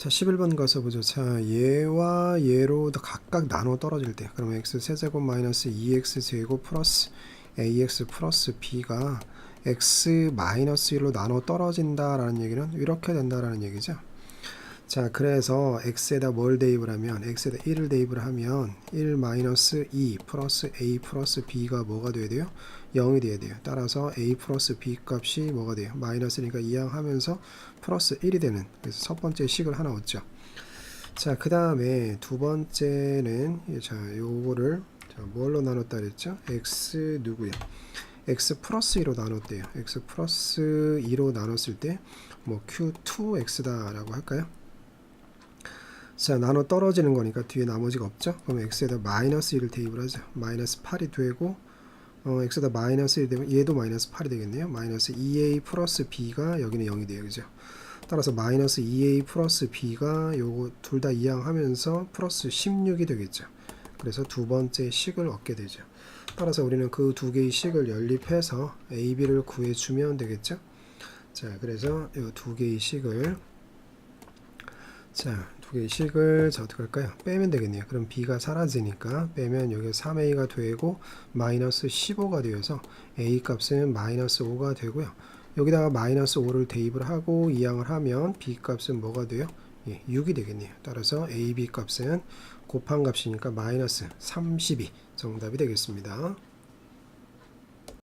자, 11번 가서 보죠. 자, 얘와 얘로 다 각각 나눠 떨어질 때, 그러면 x 세제곱 마이너스 2x 제곱 플러스 ax 플러스 b가 x 마이너스 1로 나눠 떨어진다라는 얘기는 이렇게 된다라는 얘기죠. 자, 그래서 x에다 뭘 대입을 하면 x에다 1을 대입을 하면 1 마이너스 2 플러스 a 플러스 b가 뭐가 돼야 돼요? 0이 돼야 돼요. 따라서 a 플러스 b 값이 뭐가 돼요? 마이너스니까 이항하면서 플러스 1이 되는 그래서 첫 번째 식을 하나 얻죠. 자, 그 다음에 두 번째는 자, 요거를 자, 뭘로 나눴다 그랬죠? x 누구야? x 플러스 2로 나눴대요. x 플러스 2로 나눴을 때 뭐 q2x다라고 할까요? 자, 나눠 떨어지는 거니까 뒤에 나머지가 없죠? 그럼 x에다 마이너스 1을 대입을 하죠. 마이너스 8이 되고 어, x에다 마이너스 1 되면 얘도 마이너스 8이 되겠네요. 마이너스 2a 플러스 b가 여기는 0이 돼요. 그죠? 따라서 마이너스 2a 플러스 b가 요거 둘 다 이항하면서 플러스 16이 되겠죠. 그래서 두 번째 식을 얻게 되죠. 따라서 우리는 그 두 개의 식을 연립해서 a, b를 구해주면 되겠죠. 자, 그래서 이 두 개의 식을 자, 두 개의 식을 자 어떻게 할까요? 빼면 되겠네요. 그럼 b가 사라지니까 빼면 여기 3a가 되고 마이너스 15가 되어서 a 값은 마이너스 5가 되고요. 여기다가 마이너스 5를 대입을 하고 이항을 하면 b 값은 뭐가 돼요? 예, 6이 되겠네요. 따라서 a, b 값은 곱한 값이니까 마이너스 32 정답이 되겠습니다.